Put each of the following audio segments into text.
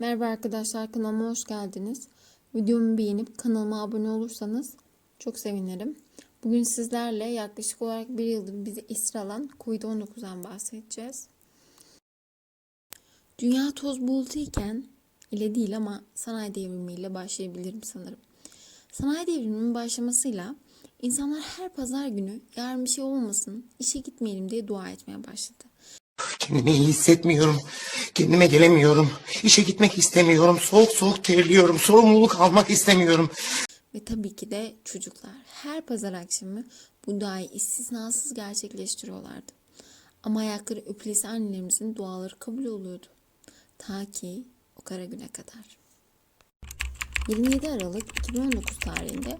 Merhaba arkadaşlar kanalıma hoş geldiniz. Videomu beğenip kanalıma abone olursanız çok sevinirim. Bugün sizlerle yaklaşık olarak bir yıldır bizi esir alan Covid-19'dan bahsedeceğiz. Dünya toz bulutu iken ile değil ama sanayi devrimiyle başlayabilirim sanırım. Sanayi devriminin başlamasıyla insanlar her pazar günü yarın bir şey olmasın işe gitmeyelim diye dua etmeye başladı. Kendimi iyi hissetmiyorum. Kendime gelemiyorum. İşe gitmek istemiyorum. Soğuk soğuk terliyorum. Sorumluluk almak istemiyorum. Ve tabii ki de çocuklar her pazar akşamı bu duayı istisnasız gerçekleştiriyorlardı. Ama ayakları öpülesi annelerimizin duaları kabul oluyordu. Ta ki o kara güne kadar. 27 Aralık 2019 tarihinde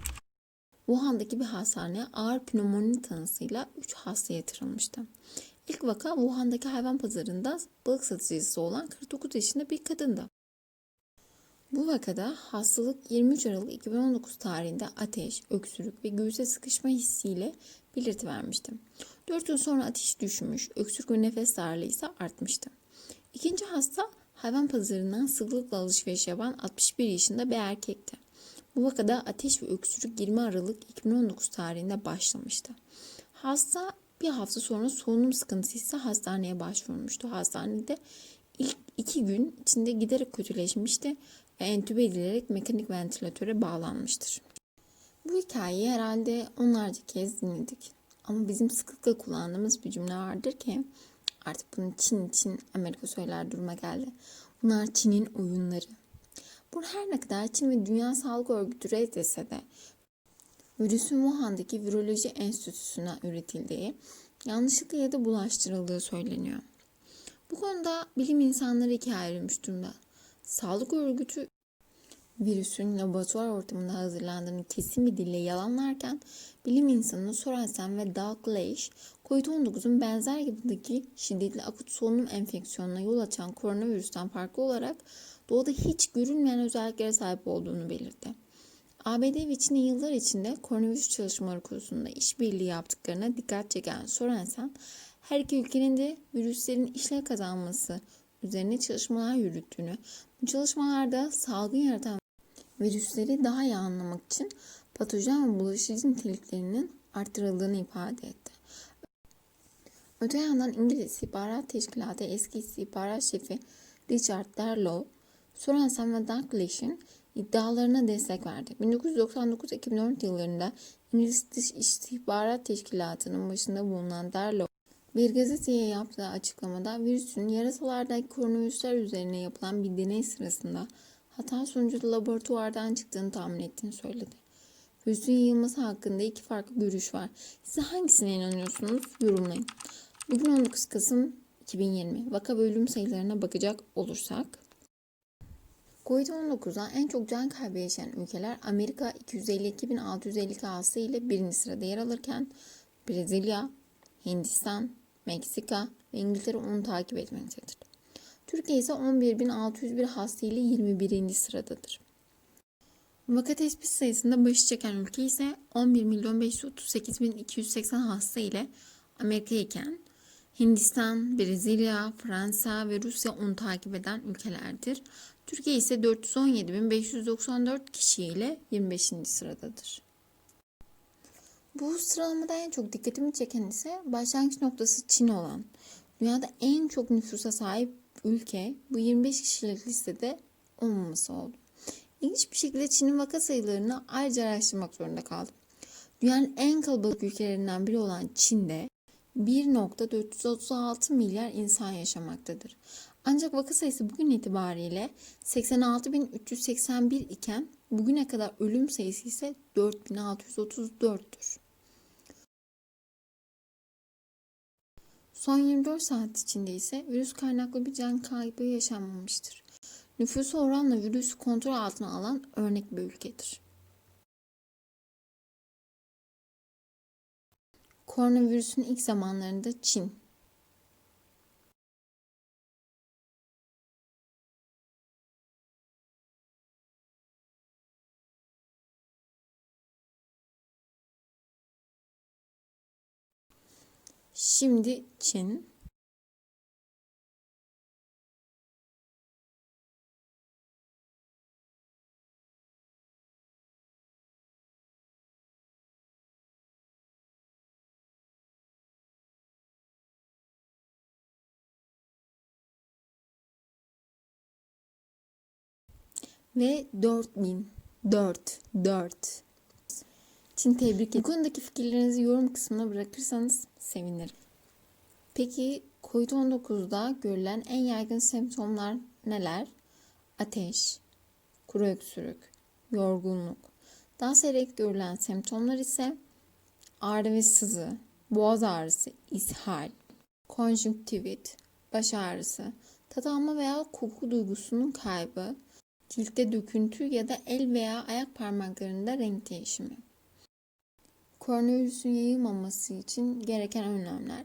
Wuhan'daki bir hastaneye ağır pnömoni tanısıyla 3 hasta yatırılmıştı. İlk vaka Wuhan'daki hayvan pazarında balık satıcısı olan 49 yaşında bir kadındı. Bu vakada hastalık 23 Aralık 2019 tarihinde ateş, öksürük ve göğüse sıkışma hissiyle belirti vermişti. 4 gün sonra ateş düşmüş, öksürük ve nefes darlığı ise artmıştı. İkinci hasta hayvan pazarından sıklıkla alışveriş yapan 61 yaşında bir erkekti. Bu vakada ateş ve öksürük 20 Aralık 2019 tarihinde başlamıştı. Hasta bir hafta sonra solunum sıkıntısı ise hastaneye başvurmuştu. Hastanede ilk iki gün içinde giderek kötüleşmişti ve entübe edilerek mekanik ventilatöre bağlanmıştır. Bu hikayeyi herhalde onlarca kez dinledik. Ama bizim sıklıkla kullandığımız bir cümle vardır ki artık bunu Çin için Amerika söyler duruma geldi. Bunlar Çin'in oyunları. Bu her ne kadar Çin ve Dünya Sağlık Örgütü reddetse de virüsün Wuhan'daki Viroloji Enstitüsü'ne üretildiği, yanlışlıkla ya da bulaştırıldığı söyleniyor. Bu konuda bilim insanları ikiye ayrılmış durumda. Sağlık örgütü virüsün laboratuvar ortamında hazırlandığını kesin bir dille yalanlarken bilim insanı Sorensen ve Dalgleish COVID-19'un benzer yapıdaki şiddetli akut solunum enfeksiyonuna yol açan koronavirüsten farklı olarak doğada hiç görülmeyen özelliklere sahip olduğunu belirtti. ABD ve Çin'in yıllar içinde koronavirüs çalışmaları konusunda işbirliği yaptıklarına dikkat çeken Sorensen, her iki ülkenin de virüslerin işlev kazanması üzerine çalışmalar yürüttüğünü, bu çalışmalarda salgın yaratan virüsleri daha iyi anlamak için patojen ve bulaşıcı niteliklerinin arttırıldığını ifade etti. Öte yandan İngiliz İstihbarat Teşkilatı eski istihbarat şefi Richard Darlow, Sorensen ve Dalglish'in iddialarına destek verdi. 1999-2014 yıllarında İngiliz Dış İstihbarat Teşkilatı'nın başında bulunan Darlow, bir gazeteye yaptığı açıklamada virüsün yarasalardaki koronavirüsler üzerine yapılan bir deney sırasında hata sonucu laboratuvardan çıktığını tahmin ettiğini söyledi. Virüsün yayılması hakkında iki farklı görüş var. Siz hangisine inanıyorsunuz? Yorumlayın. Bugün 19 Kasım 2020. Vaka ve ölüm sayılarına bakacak olursak. Covid-19'dan en çok can kaybı yaşayan ülkeler Amerika 252.652 hasta ile birinci sırada yer alırken Brezilya, Hindistan, Meksika ve İngiltere onu takip etmektedir. Türkiye ise 11.601 hasta ile 21. sıradadır. Vaka tespit sayısında başı çeken ülke ise 11.538.280 hasta ile Amerika iken Hindistan, Brezilya, Fransa ve Rusya onu takip eden ülkelerdir. Türkiye ise 417.594 kişiyle 25. sıradadır. Bu sıralamada en çok dikkatimi çeken ise başlangıç noktası Çin olan. Dünyada en çok nüfusa sahip ülke bu 25 kişilik listede olmaması oldu. İlginç bir şekilde Çin'in vaka sayılarını ayrıca araştırmak zorunda kaldım. Dünyanın en kalabalık ülkelerinden biri olan Çin'de 1.436 milyar insan yaşamaktadır. Ancak vaka sayısı bugün itibariyle 86.381 iken bugüne kadar ölüm sayısı ise 4.634'tür. Son 24 saat içinde ise virüs kaynaklı bir can kaybı yaşanmamıştır. Nüfusu oranla virüsü kontrol altına alan örnek bir ülkedir. Koronavirüsün ilk zamanlarında Çin. Şimdi Çin Ve 4000. 4. 4. Için tebrik ederim. Bu konudaki fikirlerinizi yorum kısmına bırakırsanız sevinirim. Peki COVID-19'da görülen en yaygın semptomlar neler? Ateş, kuru öksürük, yorgunluk. Daha seyrek görülen semptomlar ise ağrı ve sızı, boğaz ağrısı, ishal, konjüktivit, baş ağrısı, tat alma veya koku duygusunun kaybı, ciltte döküntü ya da el veya ayak parmaklarında renk değişimi. Koronavirüsün yayılmaması için gereken önlemler.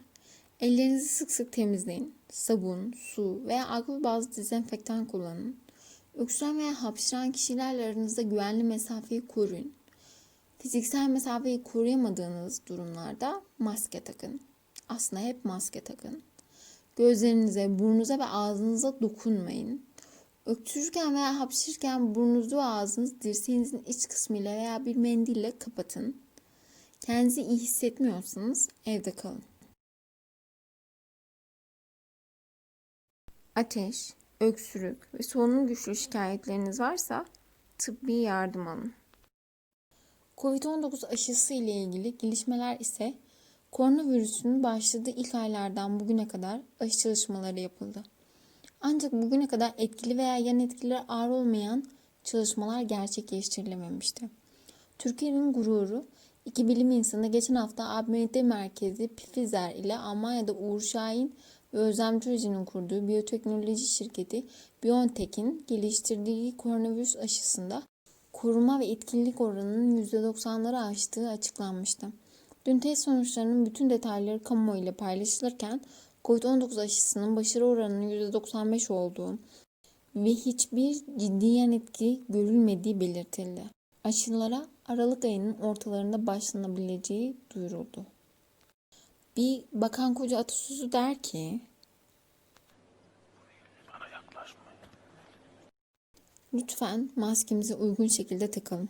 Ellerinizi sık sık temizleyin. Sabun, su veya alkol bazlı dezenfektan kullanın. Öksüren veya hapşıran kişilerle aranızda güvenli mesafeyi koruyun. Fiziksel mesafeyi koruyamadığınız durumlarda maske takın. Aslında hep maske takın. Gözlerinize, burnunuza ve ağzınıza dokunmayın. Öksürürken veya hapşırırken burnunuzu ve ağzınızı dirseğinizin iç kısmıyla veya bir mendille kapatın. Kendinizi iyi hissetmiyorsanız evde kalın. Ateş, öksürük ve solunum güçlü şikayetleriniz varsa tıbbi yardım alın. Covid-19 aşısı ile ilgili gelişmeler ise koronavirüsün başladığı ilk aylardan bugüne kadar aşı çalışmaları yapıldı. Ancak bugüne kadar etkili veya yan etkileri ağır olmayan çalışmalar gerçekleştirilememişti. Türkiye'nin gururu iki bilim insanı geçen hafta ABD merkezi Pfizer ile Almanya'da Uğur Şahin ve Özlem Türeci'nin kurduğu biyoteknoloji şirketi BioNTech'in geliştirdiği koronavirüs aşısında koruma ve etkinlik oranının %90'ları aştığı açıklanmıştı. Dün test sonuçlarının bütün detayları kamuoyu ile paylaşılırken COVID-19 aşısının başarı oranının %95 olduğu ve hiçbir ciddi yan etki görülmediği belirtildi. Aşılara Aralık ayının ortalarında başlanabileceği duyuruldu. Bir bakan koca atasözü der ki Lütfen maskemizi uygun şekilde takalım.